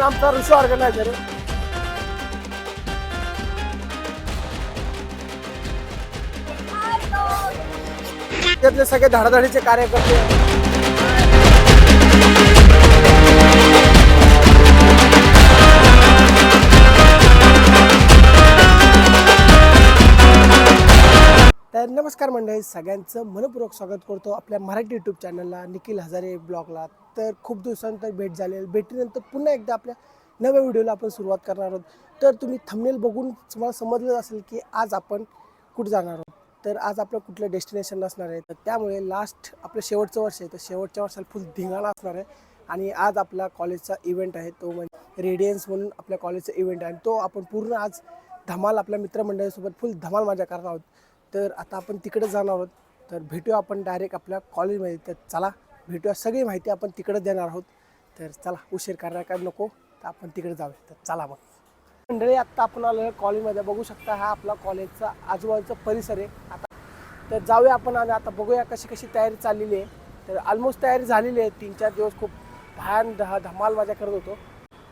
आमचा ऋषी ऑर्गनायझर त्यातले सगळे धडाधडीचे कार्यकर्ते. तर नमस्कार मंडळी सगळ्यांचं मनपूर्वक स्वागत करतो आपल्या मराठी यूट्यूब चॅनलला निखिल हजारे ब्लॉगला. तर खूप दिवसानंतर भेट झालेली भेटीनंतर पुन्हा एकदा आपल्या नव्या व्हिडिओला आपण सुरुवात करणार आहोत. तर तुम्ही थंबनेल बघून तुम्हाला समजलं असेल की आज आपण कुठं जाणार आहोत. तर आज आपलं कुठलं डेस्टिनेशन असणार आहे. तर त्यामुळे लास्ट आपलं शेवटचं वर्ष आहे. तर शेवटच्या वर्षाला फुल धिंगाणा असणार आहे. आणि आज आपला कॉलेजचा इव्हेंट आहे. तो म्हणजे रेडियन्स म्हणून आपल्या कॉलेजचा इव्हेंट आहे. आणि तो आपण पूर्ण आज धमाल आपल्या मित्रमंडळीसोबत फुल धमाल मजा करणार आहोत. तर आता आपण तिकडे जाणार आहोत. तर भेटूया आपण डायरेक्ट आपल्या कॉलेजमध्ये तर चला भेटूया. सगळी माहिती आपण तिकडे देणार आहोत. तर चला उशीर करणार काय नको तर आपण तिकडे जाऊया. तर चला मग. मंडळी आत्ता आपण आलो कॉलेजमध्ये बघू शकता हा आपला कॉलेजचा आजूबाजूचा परिसर आहे. आता तर जाऊया आपण आणि आता बघूया कशी कशी तयारी चाललेली आहे. तर ऑलमोस्ट तयारी झालेली आहे. तीन चार दिवस खूप भयान ध धमाल माझ्या करत होतो.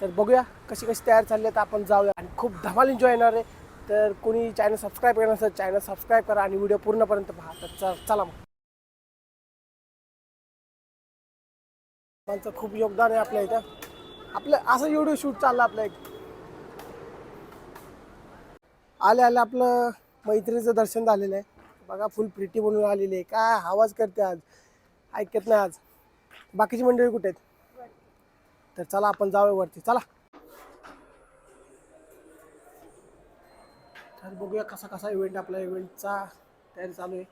तर बघूया कशी कशी तयारी चालली आहे. तर आपण जाऊया आणि खूप धमाल एन्जॉय येणार आहे. तर कोणी चॅनल सबस्क्राईब करणार असेल चॅनल सबस्क्राईब करा आणि व्हिडिओ पूर्णपर्यंत पहा. तर चला मग. त्यांचं खूप योगदान आहे आपल्या इथं. आपलं असं व्हिडिओ शूट चाललं आपलं एक. आले आले आपलं मैत्रीचं दर्शन झालेलं आहे. बघा फुल प्रिटी म्हणून आलेली आहे. काय आवाज करते आज? ऐकत नाही आज. बाकीची मंडळी कुठे आहेत? तर चला आपण जाऊया वरती. चला. तर बघूया कसा कसा इव्हेंट आपला इव्हेंटचा तयारी चालू आहे.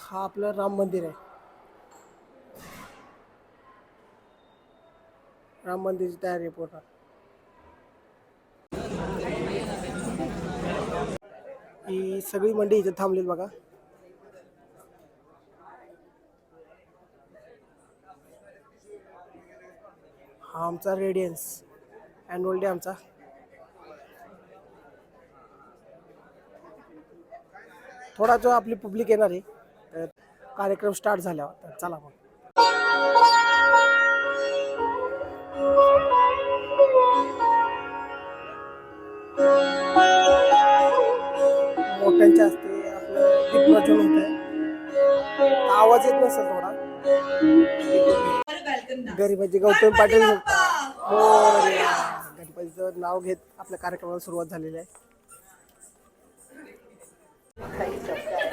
हा आपलं राम मंदिर आहे. राम मंदिरची तयारी पूर्ण. ही सगळी मंडळी इथे थांबलेली बघा. हा आमचा रेडियन्स अॅन्युअल डे आमचा. थोडा जो आपली पब्लिक येणार आहे तर कार्यक्रम स्टार्ट झाल्यावर चला मग. दीपप्रज्वलन होत आहे. आवाज येत नसेल थोडा. गणपती गौतम पाटील मोरया. गणपतीचं नाव घेत आपल्या कार्यक्रमाला सुरुवात झालेली आहे.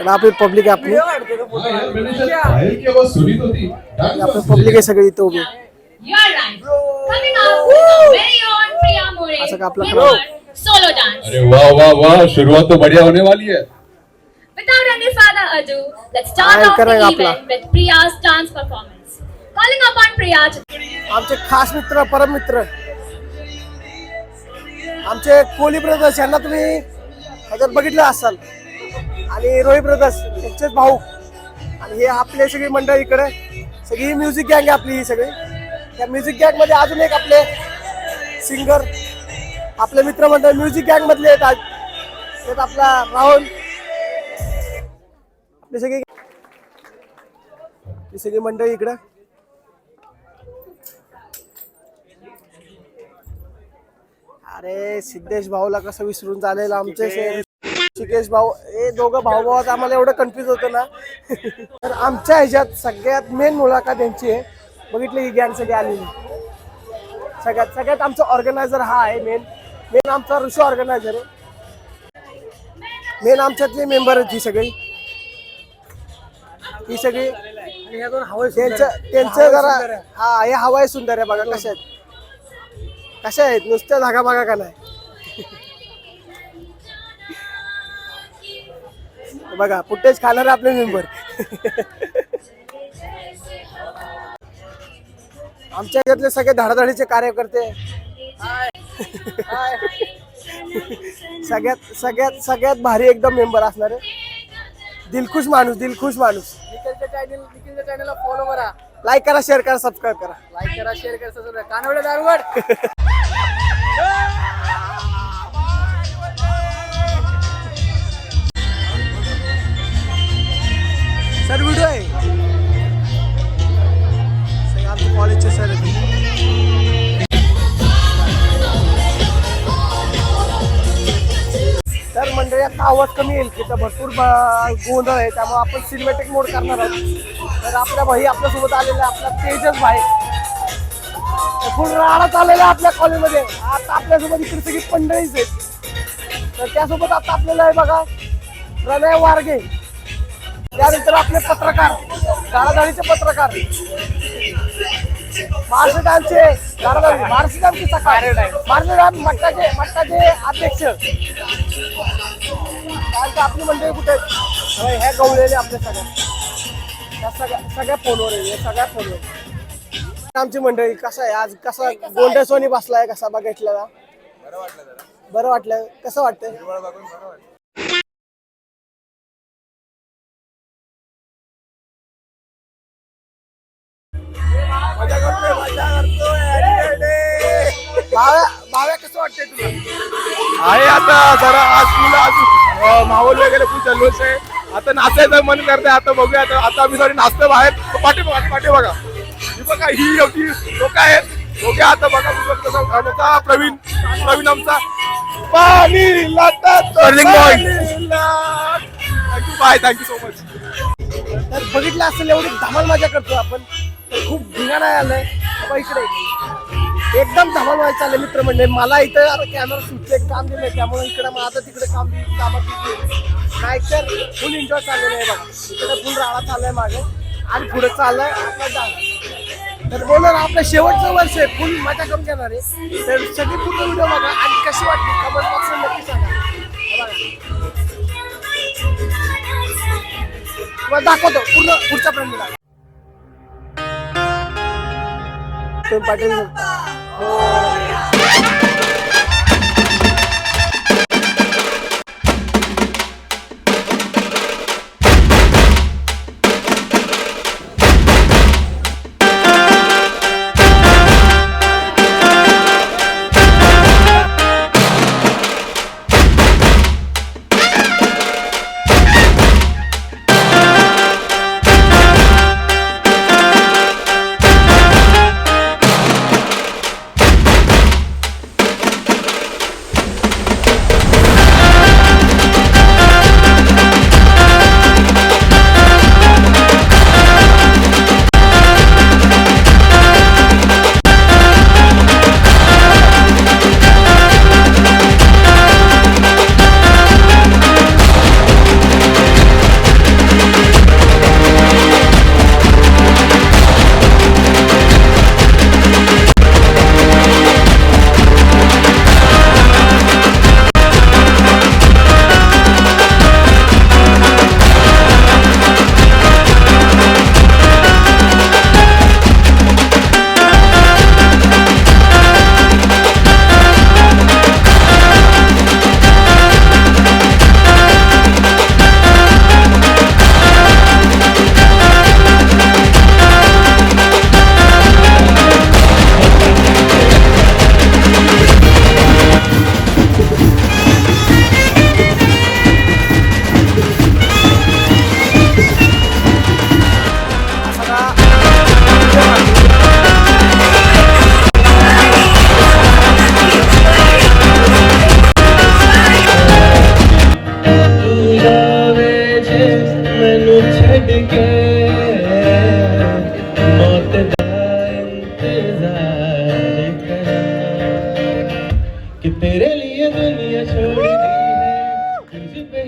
आपली पब्लिक आहे आपली. आपली पब्लिक आहे सगळी इथं उभी असं का आपला solo dance. अरे वाह वाह वाह शुरुआत तो बढ़िया होने वाली है. further ado, let's start off the event with Priya's dance performance. Calling upon Priya आमचे खास मित्र परम मित्र आमचे कोहली ब्रदर्स यांना तुम्ही ह्याच्यात बघितलं असाल. आणि रोहित ब्रदर्स यांचेच भाऊ. आणि हे आपले सगळी मंडळ इकडे. सगळी म्युझिक गँग आहे आपली ही सगळी. त्या म्युझिक गँगमध्ये अजून एक आपले सिंगर आपले मित्रमंडळ म्युझिक गँग मधले आहेत आज. त्यात आपला राहुल आपली सगळी ही सगळी मंडळी इकडं. अरे सिद्धेश भाऊला कसं विसरून चालेल आमचे शिकेश भाऊ हे दोघं भाऊ भावात आम्हाला एवढं कन्फ्युज होतं ना. तर आमच्या ह्याच्यात सगळ्यात मेन मुलाखत यांची आहे. बघितली ही गँग सगळी आलेली. सगळ्यात सगळ्यात आमचा ऑर्गनायझर हा आहे मेन मेन आमचा ऋषी ऑर्गनायझर आहे. मेन आमच्यातले मेंबर आहेत ही सगळी. ही सगळी त्यांचं त्यांचं जरा हा हे हवाय सुंदर आहे बघा कशा आहेत. कशा आहेत? नुसत्या धागा बागा का नाही? बघा फुटेज खाणारे आपले मेंबर आमच्या ह्याच्यातले सगळे धडाधडीचे कार्यकर्ते. सगळ्यात सगळ्यात सगळ्यात भारी एकदम मेंबर असणारे. दिलखुश माणूस दिलखुश माणूस. निखिलच्या चॅनल निखिलच्या चॅनलला फॉलो करा. लाईक करा शेअर करा सबस्क्राईब करा. लाईक करा शेअर करा सबस्क्राईब करा. कानवडे दारवड. थोडासा आवाज कमी येईल की भरपूर गोंधळ आहे त्यामुळे आपण सिनेमॅटिक मोड करणार आहोत. तर आपल्या भाई आपल्यासोबत आलेला आहे, आपला तेजस भाई. फुल राडा चाललेला आहे आपल्या कॉलेजमध्ये आता आपल्यासोबत इकडे सगळी मंडळीच आहेत. तर त्यासोबत आता आपल्याला आहे बघा प्रणय वारगे. त्यानंतर आपले पत्रकार गाडागाडीचे पत्रकार. महाराष्ट्रांचे महाराष्ट्रांचे सकाळ महाराष्ट्र मट्टाचे मट्टाचे अध्यक्ष. आपली मंडळी कुठे? आहेत? ह्या गवलेले आपल्या सगळ्या सगळ्या सगळ्या फोनवर आहे सगळ्या फोनवर आमची मंडळी कसं आहे आज? कसा गोंड्या सोनी बसलाय कसा बघितलेला? बरं वाटलं. कसं वाटतंय? भाव्या कसं वाटतंय तुला? आहे आता जरा आज तुला अजून माहोल वगैरे खूप जल्लोष आहे. आता नाचायचं मन करते आता बघूया आता आता आम्ही सगळे नाचतो बाहेर पाठी बघा पाठी बघा. ही बघा ही होती लोक आहेत. बघूया आता बघा तुझं कसं आमचा प्रवीण प्रवीण आमचा. पाणी लाटात thank you bye thank you so much तर बघितलं असेल एवढी धमाल मजा करतो आपण. खूप भिगाणा आलाय. बाबा इकडे. एकदम धमाल व्हायला चालले मित्र म्हणजे मला इथं आता कॅमेरा सुटले काम दिलंय. त्यामुळे इकडे माझं तिकडे काम कामात busy आहे. नाहीतर फुल एन्जॉय चाललेलं आहे बघा. इकडे फुल राळा चाललाय मागे. आणि पुढे चाललाय आपला डान्स. तर बोलणार आपलं शेवटचं वर्ष आहे. फुल मजा करून घेणार आहे. तर सगळी पूर्ण व्हिडिओ बघा. आणि कशी वाटली? कमेंट बॉक्स नक्की सांगा. बघा. दाखवतो. पूर्ण पुढचा प्रश्न दाखव तुम्ही पाटील ਮੈਨੂੰ Kırıcı ve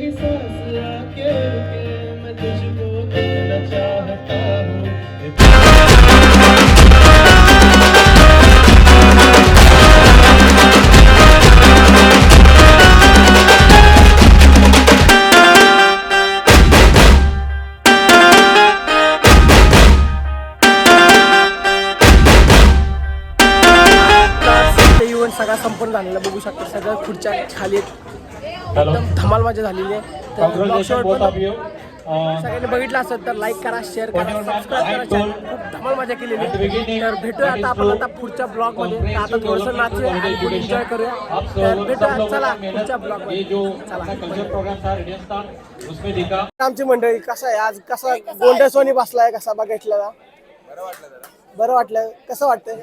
संपूर्ण झालेला बघू शकता. सगळ्या खुर्च्या खाली. एकदम धमाल मजा झालेली आहे. तर पण सगळ्यांनी बघितलं असेल तर लाईक करा शेअर करा सबस्क्राईब करा. खूप धमाल मजा केलेली तर भेटूया आता आपण आता पुढच्या ब्लॉगमध्ये. तर आता थोडंसं नाचूया आणि एन्जॉय करूया. तर भेटूया चला पुढच्या ब्लॉगमध्ये. चला. आमची मंडळी कसं आहे? आज कसा गोंड्या सोनी बसलाय कसा बघितलेला? बरं वाटलं कसं वाटतंय?